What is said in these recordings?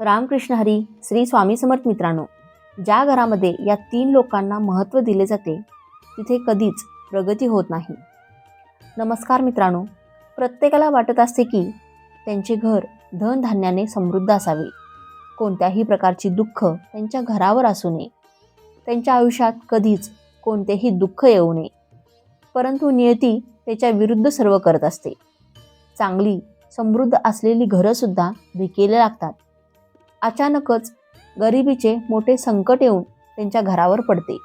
रामकृष्ण हरी श्री स्वामी समर्थ मित्रांनो ज्या घरामध्ये या तीन लोकांना महत्त्व दिले जाते तिथे कधीच प्रगती होत नाही. नमस्कार मित्रांनो प्रत्येकाला वाटत असते की त्यांचे घर धनधान्याने समृद्ध असावे. कोणत्याही प्रकारची दुःख त्यांच्या घरावर असू नये. त्यांच्या आयुष्यात कधीच कोणतेही दुःख येऊ नये. परंतु नियती त्याच्या विरुद्ध सर्व करत असते. चांगली समृद्ध असलेली घरंसुद्धा भिकेले लागतात. अचानकच गरिबीचे मोठे संकट येऊन त्यांच्या घरावर पडते.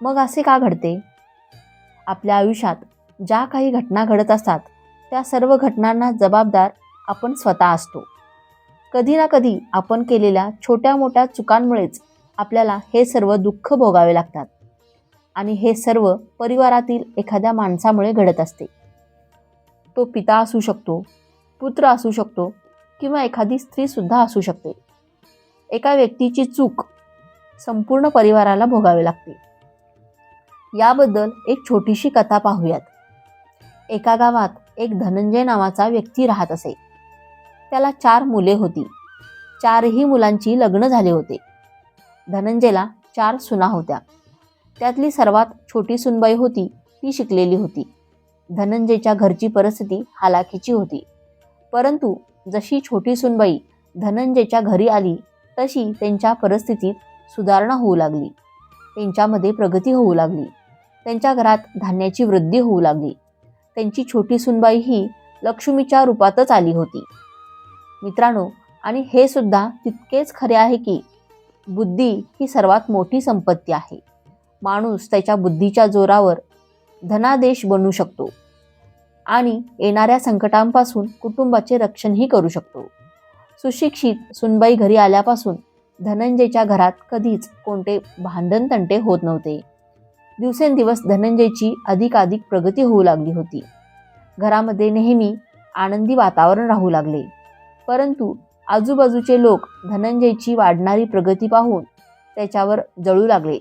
मग असे का घडते? आपल्या आयुष्यात ज्या काही घटना घडत असतात त्या सर्व घटनांना जबाबदार आपण स्वतः असतो. कधी ना कधी आपण केलेल्या छोट्या मोठ्या चुकांमुळेच आपल्याला हे सर्व दुःख भोगावे लागतात आणि हे सर्व परिवारातील एखाद्या माणसामुळे घडत असते. तो पिता असू शकतो पुत्र असू शकतो किंवा एखादी स्त्रीसुद्धा असू शकते. एका व्यक्तीची चूक संपूर्ण परिवाराला भोगावी लागते. याबद्दल एक छोटीशी कथा पाहूयात. एका गावात एक धनंजय नावाचा व्यक्ती राहत असे. त्याला चार मुले होती. चारही मुलांची लग्न झाले होते. धनंजयला चार सुना होत्या. त्यातली सर्वात छोटी सुनबाई होती ती शिकलेली होती. धनंजयच्या घरची परिस्थिती हालाखीची होती. परंतु जशी छोटी सुनबाई धनंजयच्या घरी आली तशी त्यांच्या परिस्थितीत सुधारणा होऊ लागली. त्यांच्यामध्ये प्रगती होऊ लागली. त्यांच्या घरात धान्याची वृद्धी होऊ लागली. त्यांची छोटी सुनबाई ही लक्ष्मीच्या रूपातच आली होती. मित्रांनो आणि हे सुद्धा तितकेच खरे आहे की बुद्धी ही सर्वात मोठी संपत्ती आहे. माणूस त्याच्या बुद्धीच्या जोरावर धनादेश बनू शकतो आणि येणाऱ्या संकटांपासून कुटुंबाचे रक्षणही करू शकतो. सुशिक्षित सुनबाई घरी आल्यापासून धनंजयच्या घरात कधीच कोणते भांडण तंटे होत नव्हते. दिवसेंदिवस धनंजयची अधिकाधिक प्रगती होऊ लागली होती. घरामध्ये नेहमी आनंदी वातावरण राहू लागले. परंतु आजूबाजूचे लोक धनंजयची वाढणारी प्रगती पाहून त्याच्यावर जळू लागले.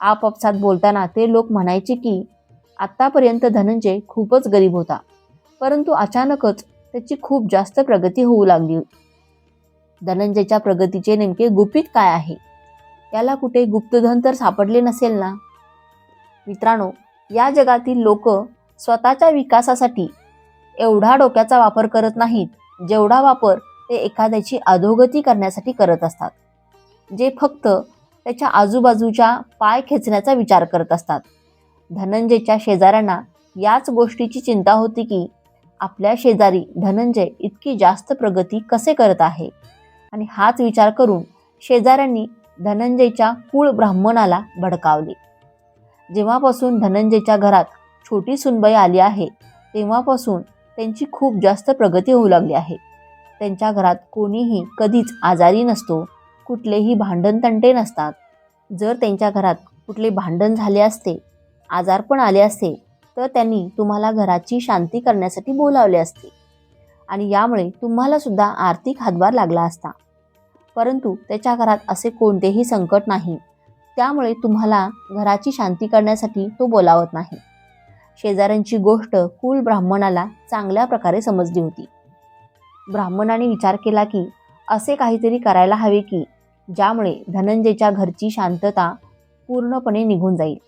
आपापसात बोलताना ते लोक म्हणायचे की आत्तापर्यंत धनंजय खूपच गरीब होता. परंतु अचानकच त्याची खूप जास्त प्रगती होऊ लागली धनंजयच्या प्रगतीचे नेमके गुपित काय आहे? त्याला कुठे गुप्तधन तर सापडले नसेल ना? मित्रांनो या जगातील लोक स्वतःच्या विकासासाठी एवढा डोक्याचा वापर करत नाहीत जेवढा वापर ते एखाद्याची अधोगती करण्यासाठी करत असतात. जे फक्त त्याच्या आजूबाजूच्या पाय खेचण्याचा विचार करत असतात. धनंजयच्या शेजाऱ्यांना याच गोष्टीची चिंता होती की आपल्या शेजारी धनंजय इतकी जास्त प्रगती कसे करत आहे? आणि हाच विचार करून शेजाऱ्यांनी धनंजयच्या कुळ ब्राह्मणाला भडकावले. जेव्हापासून धनंजयच्या घरात छोटी सुनबाई आली आहे तेव्हापासून त्यांची खूप जास्त प्रगती होऊ लागली आहे. त्यांच्या घरात कोणीही कधीच आजारी नसतो कुठलेही भांडण तंटे नसतात. जर त्यांच्या घरात कुठले भांडण झाले असते आजारपण आले असते तर त्यांनी तुम्हाला घराची शांती करण्यासाठी बोलावले असते. आणि यामुळे तुम्हाला सुद्धा आर्थिक हातभार लागला असता. परंतु त्याच्या घरात असे कोणतेही संकट नाही. त्यामुळे तुम्हाला घराची शांती करण्यासाठी तो बोलावत नाही. शेजाऱ्यांची गोष्ट कुल ब्राह्मणाला चांगल्या प्रकारे समजली होती. ब्राह्मणाने विचार केला की असे काहीतरी करायला हवे की ज्यामुळे धनंजयच्या घरची शांतता पूर्णपणे निघून जाईल.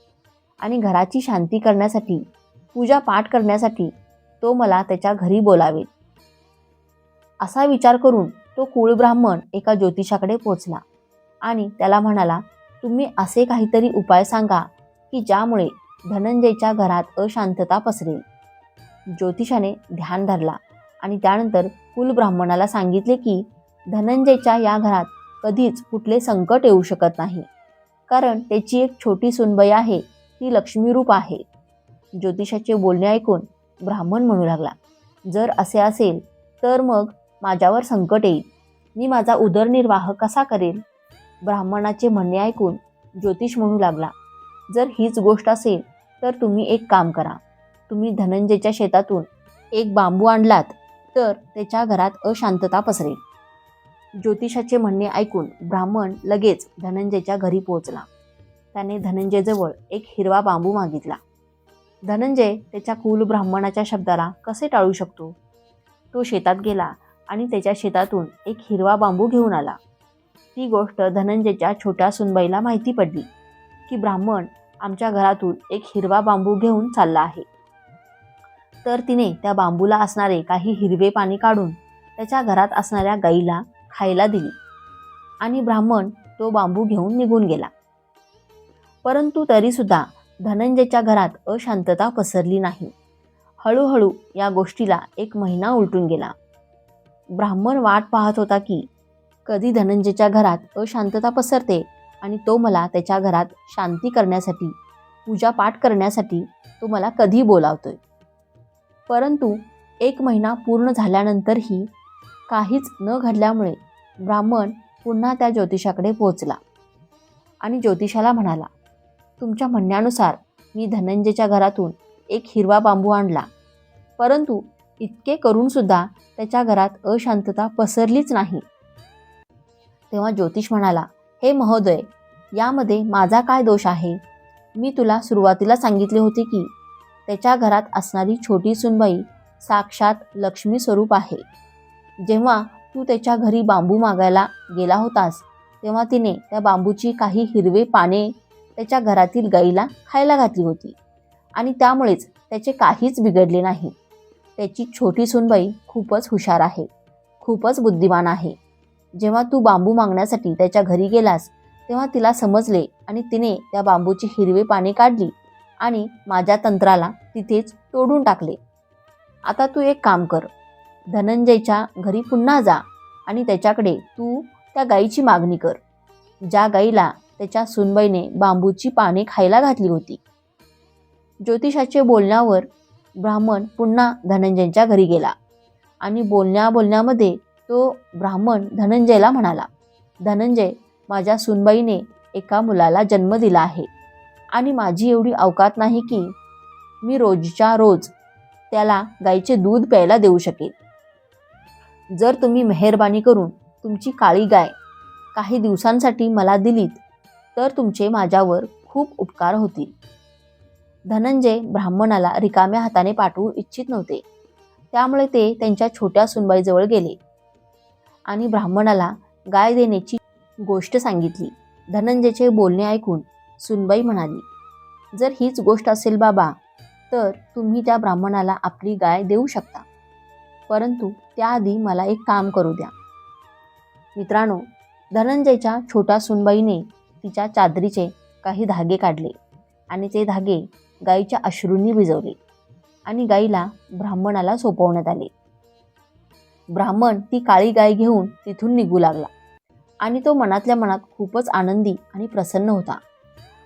आणि घराची शांती करण्यासाठी पूजा पाठ करण्यासाठी तो मला त्याच्या घरी बोलावेल. असा विचार करून तो कुळ ब्राह्मण एका ज्योतिषाकडे पोचला आणि त्याला म्हणाला तुम्ही असे काहीतरी उपाय सांगा की ज्यामुळे धनंजयच्या घरात अशांतता पसरेल. ज्योतिषाने ध्यान धरला आणि त्यानंतर कुल ब्राह्मणाला सांगितले की धनंजयच्या या घरात कधीच कुठले संकट येऊ शकत नाही कारण त्याची एक छोटी सुनबाई आहे ती लक्ष्मीरूप आहे. ज्योतिषाचे बोलणे ऐकून ब्राह्मण म्हणू लागला जर असे असेल तर मग माझ्यावर संकट येईल. मी माझा उदरनिर्वाह कसा करेल? ब्राह्मणाचे म्हणणे ऐकून ज्योतिष म्हणू लागला जर हीच गोष्ट असेल तर तुम्ही एक काम करा. तुम्ही धनंजयच्या शेतातून एक बांबू आणलात तर त्याच्या घरात अशांतता पसरेल. ज्योतिषाचे म्हणणे ऐकून ब्राह्मण लगेच धनंजयच्या घरी पोहोचला. त्याने धनंजयजवळ एक हिरवा बांबू मागितला. धनंजय त्याच्या कुल ब्राह्मणाच्या शब्दाला कसे टाळू शकतो? तो शेतात गेला आणि त्याच्या शेतातून एक हिरवा बांबू घेऊन आला. ती गोष्ट धनंजयच्या छोट्या सुनबाईला माहिती पडली की ब्राह्मण आमच्या घरातून एक हिरवा बांबू घेऊन चालला आहे. तर तिने त्या बांबूला असणारे काही हिरवे पाणी काढून त्याच्या घरात असणाऱ्या गाईला खायला दिली आणि ब्राह्मण तो बांबू घेऊन निघून गेला. परंतु तरीसुद्धा धनंजयच्या घरात अशांतता पसरली नाही. हळूहळू या गोष्टीला एक महिना उलटून गेला. ब्राह्मण वाट पाहत होता की कधी धनंजयच्या घरात अशांतता पसरते आणि तो मला त्याच्या घरात शांती करण्यासाठी पूजापाठ करण्यासाठी तो मला कधी बोलावतोय. परंतु एक महिना पूर्ण झाल्यानंतरही काहीच न घडल्यामुळे ब्राह्मण पुन्हा त्या ज्योतिषाकडे पोचला आणि ज्योतिषाला म्हणाला तुमच्या म्हणण्यानुसार मी धनंजयच्या घरातून एक हिरवा बांबू आणला. परंतु इतके करूनसुद्धा त्याच्या घरात अशांतता पसरलीच नाही. तेव्हा ज्योतिष म्हणाला हे महोदय यामध्ये माझा काय दोष आहे? मी तुला सुरुवातीला सांगितले होते की त्याच्या घरात असणारी छोटी सुनबाई साक्षात लक्ष्मी स्वरूप आहे. जेव्हा तू त्याच्या घरी बांबू मागायला गेला होतास तेव्हा तिने त्या बांबूची काही हिरवे पाने त्याच्या घरातील गाईला खायला घातली होती आणि त्यामुळेच त्याचे काहीच बिघडले नाही. त्याची छोटी सुनबाई खूपच हुशार आहे खूपच बुद्धिमान आहे. जेव्हा तू बांबू मागण्यासाठी त्याच्या घरी गेलास तेव्हा तिला समजले आणि तिने त्या बांबूची हिरवे पाने काढली आणि माझ्या तंत्राला तिथेच तोडून टाकले. आता तू एक काम कर धनंजयच्या घरी पुन्हा जा आणि त्याच्याकडे तू त्या गाईची मागणी कर. ज्या गाईला त्याच्या सुनबाईने बांबूची पाने खायला घातली होती. ज्योतिषाचे बोलण्यावर ब्राह्मण पुन्हा धनंजयच्या घरी गेला. आणि बोलण्या बोलण्यामध्ये तो ब्राह्मण धनंजयला म्हणाला धनंजय माझ्या सुनबाईने एका मुलाला जन्म दिला आहे. आणि माझी एवढी अवकात नाही की मी रोजच्या रोज त्याला गाईचे दूध प्यायला देऊ शकेल जर तुम्ही मेहरबानी करून तुमची काळी गाय काही दिवसांसाठी मला दिलीत तर तुमचे माझ्यावर खूप उपकार होतील. धनंजय ब्राह्मणाला रिकाम्या हाताने पाठवू इच्छित नव्हते. त्यामुळे ते त्यांच्या छोट्या सुनबाईजवळ गेले. आणि ब्राह्मणाला गाय देण्याची गोष्ट सांगितली. धनंजयचे बोलणे ऐकून सुनबाई म्हणाली जर हीच गोष्ट असेल बाबा तर तुम्ही त्या ब्राह्मणाला आपली गाय देऊ शकता. परंतु त्याआधी मला एक काम करू द्या. मित्रांनो धनंजयच्या छोट्या सुनबाईने तिच्या चादरीचे काही धागे काढले आणि ते धागे गाईच्या अश्रूंनी भिजवले आणि गाईला ब्राह्मणाला सोपवण्यात आले. ब्राह्मण ती काळी गाय घेऊन तिथून निघू लागला आणि तो मनातल्या मनात खूपच आनंदी आणि प्रसन्न होता.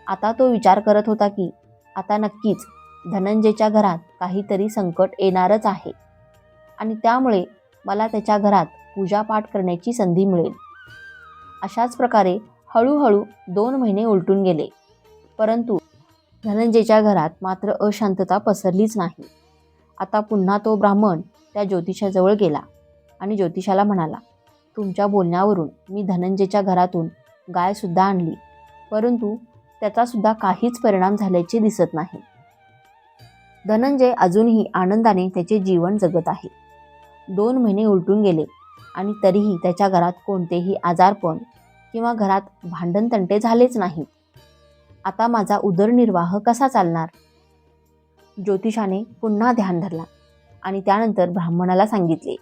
आता तो विचार करत होता की आता नक्कीच धनंजयच्या घरात काहीतरी संकट येणारच आहे आणि त्यामुळे मला त्याच्या घरात पूजापाठ करण्याची संधी मिळेल. अशाच प्रकारे हळूहळू दोन महिने उलटून गेले. परंतु धनंजयच्या घरात मात्र अशांतता पसरलीच नाही. आता पुन्हा तो ब्राह्मण त्या ज्योतिषाजवळ गेला आणि ज्योतिषाला म्हणाला तुमच्या बोलण्यावरून मी धनंजयच्या घरातून गायसुद्धा आणली परंतु त्याचासुद्धा काहीच परिणाम झाल्याचे दिसत नाही. धनंजय अजूनही आनंदाने त्याचे जीवन जगत आहे. दोन महिने उलटून गेले आणि तरीही त्याच्या घरात कोणतेही आजारपण किंवा घरात भांडणतंटे झालेच नाहीत. आता माझा उदरनिर्वाह कसा चालणार? ज्योतिषाने पुन्हा ध्यान धरला आणि त्यानंतर ब्राह्मणाला सांगितले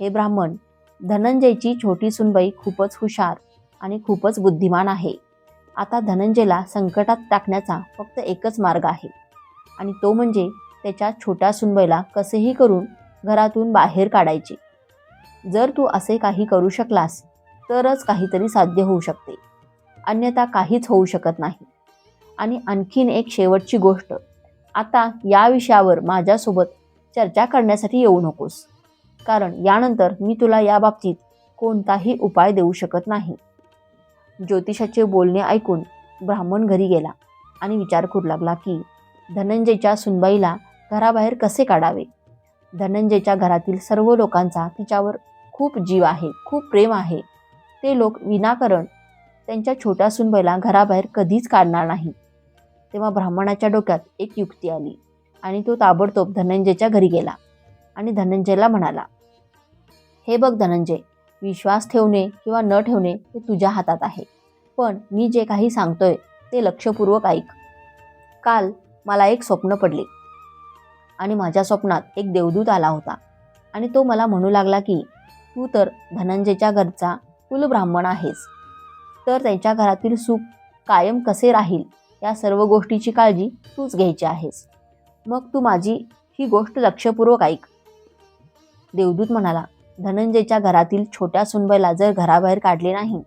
हे ब्राह्मण धनंजयची छोटी सुनबाई खूपच हुशार आणि खूपच बुद्धिमान आहे. आता धनंजयला संकटात टाकण्याचा फक्त एकच मार्ग आहे आणि तो म्हणजे त्याच्या छोट्या सुनबाईला कसेही करून घरातून बाहेर काढायचे. जर तू असे काही करू शकलास तरच काहीतरी साध्य होऊ शकते. अन्यथा काहीच होऊ शकत नाही. आणि आणखीन एक शेवटची गोष्ट. आता या विषयावर माझ्यासोबत चर्चा करण्यासाठी येऊ नकोस. कारण यानंतर मी तुला याबाबतीत कोणताही उपाय देऊ शकत नाही. ज्योतिषाचे बोलणे ऐकून ब्राह्मण घरी गेला आणि विचार करू लागला की धनंजयच्या सुनबाईला घराबाहेर कसे काढावे? धनंजयच्या घरातील सर्व लोकांचा तिच्यावर खूप जीव आहे खूप प्रेम आहे. ते लोक विनाकारण त्यांच्या छोट्या सुनबाईला घराबाहेर कधीच काढणार नाही तेव्हा ब्राह्मणाच्या डोक्यात एक युक्ती आली आणि तो ताबडतोब धनंजयच्या घरी गेला आणि धनंजयला म्हणाला हे बघ धनंजय विश्वास ठेवणे किंवा न ठेवणे हे तुझ्या हातात आहे पण मी जे काही सांगतोय ते लक्षपूर्वक ऐक. काल मला एक स्वप्न पडले आणि माझ्या स्वप्नात एक देवदूत आला होता आणि तो मला म्हणू लागला की तू तर धनंजयच्या घरचा कुलब्राह्मण आहेस. तर त्यांच्या घरातील सुख कायम कसे राहील या सर्व गोष्टीची काळजी तूच घ्यायची आहेस. मग तू माझी ही गोष्ट लक्षपूर्वक ऐक. देवदूत म्हणाला धनंजयच्या घरातील छोट्या सुनबाईला जर घराबाहेर काढले नाही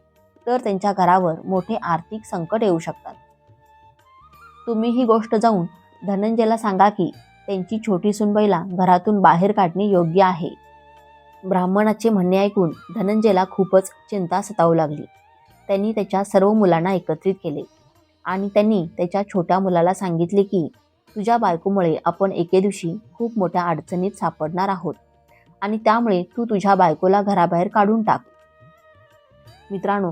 तर त्यांच्या घरावर मोठे आर्थिक संकट येऊ शकतात. तुम्ही ही गोष्ट जाऊन धनंजयला सांगा की त्यांची छोटी सुनबाईला घरातून बाहेर काढणे योग्य आहे. ब्राह्मणाचे म्हणणे ऐकून धनंजयला खूपच चिंता सतावू लागली. त्यांनी त्याच्या सर्व मुलांना एकत्रित केले. आणि त्यांनी त्याच्या छोट्या मुलाला सांगितले की तुझ्या बायकोमुळे आपण एके दिवशी खूप मोठ्या अडचणीत सापडणार आहोत आणि त्यामुळे तू तुझ्या बायकोला घराबाहेर काढून टाक. मित्रांनो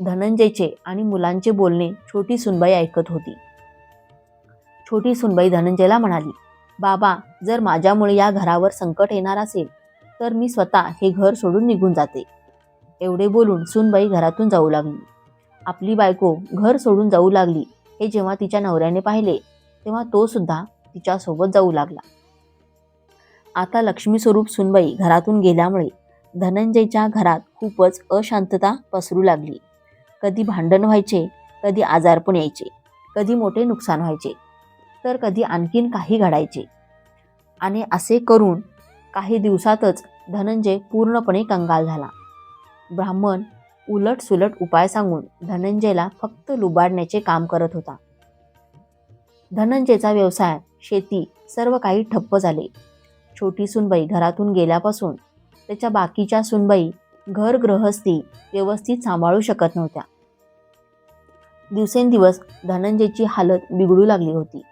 धनंजयचे आणि मुलांचे बोलणे छोटी सुनबाई ऐकत होती. छोटी सुनबाई धनंजयला म्हणाली बाबा जर माझ्यामुळे या घरावर संकट येणार असेल तर मी स्वतः हे घर सोडून निघून जाते. एवढे बोलून सुनबाई घरातून जाऊ लागली. आपली बायको घर सोडून जाऊ लागली हे जेव्हा तिच्या नवऱ्याने पाहिले तेव्हा तो सुद्धा तिच्यासोबत जाऊ लागला. आता लक्ष्मी स्वरूप सुनबाई घरातून गेल्यामुळे धनंजयच्या घरात खूपच अशांतता पसरू लागली. कधी भांडण व्हायचे कधी आजारपण यायचे कधी मोठे नुकसान व्हायचे तर कधी आणखीन काही घडायचे. आणि असे करून काही दिवसातच धनंजय पूर्णपणे कंगाल झाला. ब्राह्मण उलट सुलट उपाय सांगून धनंजयला फक्त लुबाडण्याचे काम करत होता. धनंजयचा व्यवसाय शेती सर्व काही ठप्प झाले. छोटी सुनबाई घरातून गेल्यापासून त्याच्या बाकीच्या सुनबाई घर गृहस्थी व्यवस्थित सांभाळू शकत नव्हत्या. दिवसेंदिवस धनंजयची हालत बिघडू लागली होती.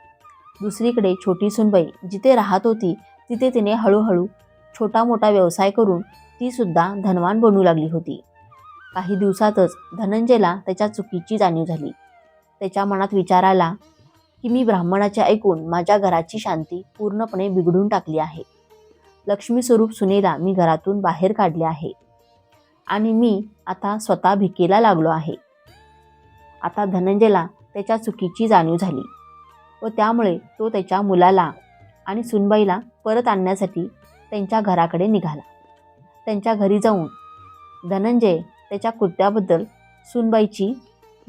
दुसरीकडे छोटी सुनबाई जिथे राहत होती तिथे तिने हळूहळू छोटा मोठा व्यवसाय करून ती सुद्धा धनवान बनू लागली होती. काही दिवसातच धनंजयला त्याच्या चुकीची जाणीव झाली. त्याच्या मनात विचार आला की मी ब्राह्मणाचे ऐकून माझ्या घराची शांती पूर्णपणे बिघडून टाकली आहे. लक्ष्मी स्वरूप सुनेला मी घरातून बाहेर काढले आहे. आणि मी आता स्वतः भिकेला लागलो आहे. आता धनंजयला त्याच्या चुकीची जाणीव झाली व त्यामुळे तो त्याच्या मुलाला आणि सुनबाईला परत आणण्यासाठी त्यांच्या घराकडे निघाला. त्यांच्या घरी जाऊन धनंजय त्याच्या कृत्याबद्दल सुनबाईची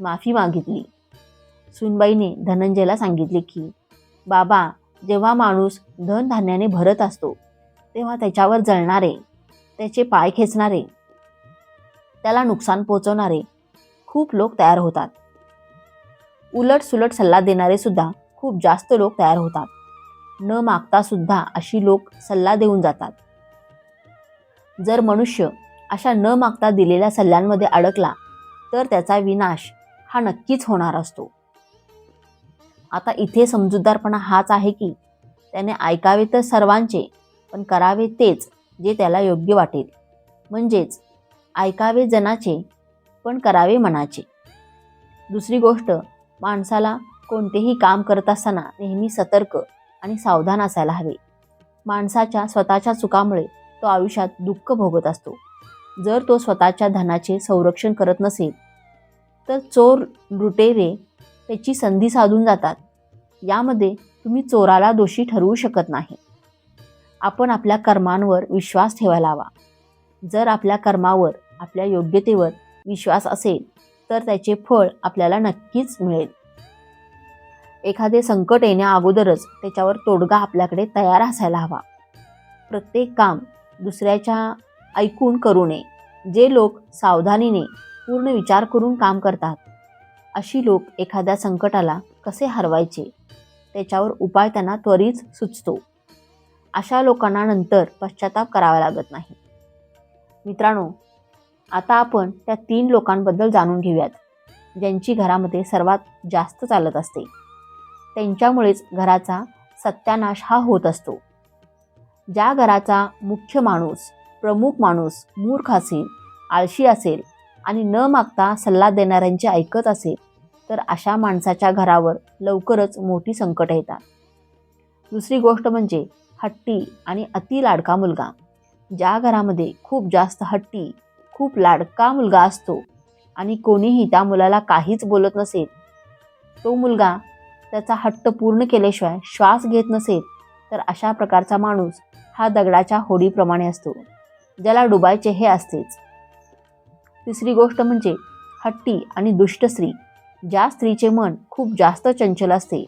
माफी मागितली. सुनबाईने धनंजयला सांगितले की बाबा जेव्हा माणूस धनधान्याने भरत असतो तेव्हा त्याच्यावर जळणारे त्याचे पाय खेचणारे त्याला नुकसान पोचवणारे खूप लोक तयार होतात. उलट सुलट सल्ला देणारे सुद्धा खूप जास्त लोक तयार होतात. न मागता सुद्धा अशी लोक सल्ला देऊन जातात. जर मनुष्य अशा न मागता दिलेल्या सल्ल्यांमध्ये अडकला तर त्याचा विनाश हा नक्कीच होणार असतो. आता इथे समजूतदारपणा हाच आहे की त्याने ऐकावे तर सर्वांचे पण करावे तेच जे त्याला योग्य वाटेल. म्हणजेच ऐकावे जनाचे पण करावे मनाचे. दुसरी गोष्ट माणसाला कोणतेही काम करत असताना नेहमी सतर्क आणि सावधान असायला हवे. माणसाच्या स्वतःच्या चुकामुळे तो आयुष्यात दुःख भोगत असतो. जर तो स्वतःच्या धनाचे संरक्षण करत नसेल तर चोर लुटेरे त्याची संधी साधून जातात. यामध्ये तुम्ही चोराला दोषी ठरवू शकत नाही. आपण आपल्या कर्मांवर विश्वास ठेवायला हवा. जर आपल्या कर्मावर आपल्या योग्यतेवर विश्वास असेल तर त्याचे फळ आपल्याला नक्कीच मिळेल. एखादे संकट येण्या अगोदरच त्याच्यावर तोडगा आपल्याकडे तयार असायला हवा. प्रत्येक काम दुसऱ्याच्या ऐकून करू नये. जे लोक सावधानीने पूर्ण विचार करून काम करतात अशी लोक एखाद्या संकटाला कसे हरवायचे त्याच्यावर उपाय त्यांना त्वरित सुचतो. अशा लोकांना नंतर पश्चाताप करावा लागत नाही. मित्रांनो आता आपण त्या तीन लोकांबद्दल जाणून घेऊयात ज्यांची घरामध्ये सर्वात जास्त चालत असते. त्यांच्यामुळेच घराचा सत्यानाश हा होत असतो. ज्या घराचा मुख्य माणूस प्रमुख माणूस मूर्ख असेल आळशी असेल आणि न मागता सल्ला देणाऱ्यांचे ऐकत असेल तर अशा माणसाच्या घरावर लवकरच मोठी संकट येतात. दुसरी गोष्ट म्हणजे हट्टी आणि अति लाडका मुलगा. ज्या घरामध्ये खूप जास्त हट्टी खूप लाडका मुलगा असतो आणि कोणीही त्या मुलाला काहीच बोलत नसेल तो मुलगा त्याचा हट्ट पूर्ण केल्याशिवाय श्वास घेत नसेल तर अशा प्रकारचा माणूस हा दगडाच्या होडीप्रमाणे असतो. ज्याला डुबायचे हे असतेच. तिसरी गोष्ट म्हणजे हट्टी आणि दुष्ट स्त्री. ज्या स्त्रीचे मन खूप जास्त चंचल असते.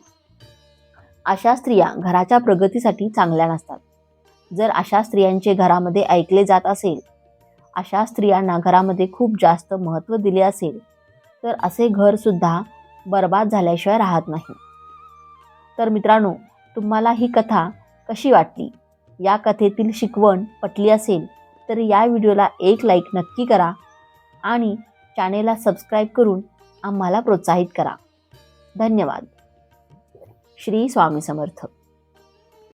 अशा स्त्रिया घराच्या प्रगतीसाठी चांगल्या नसतात. जर अशा स्त्रियांचे घरामध्ये ऐकले जात असेल अशा स्त्रियांना घरामध्ये खूप जास्त महत्त्व दिले असेल तर असे घरसुद्धा बर्बाद झाल्याशिवाय राहत नाही. तर मित्रांनो तुम्हाला ही कथा कशी वाटली? या कथेतील शिकवण पटली असेल तर या व्हिडिओला एक लाईक नक्की करा आणि चॅनेलला सबस्क्राईब करून आम्हाला प्रोत्साहित करा. धन्यवाद. श्री स्वामी समर्थ.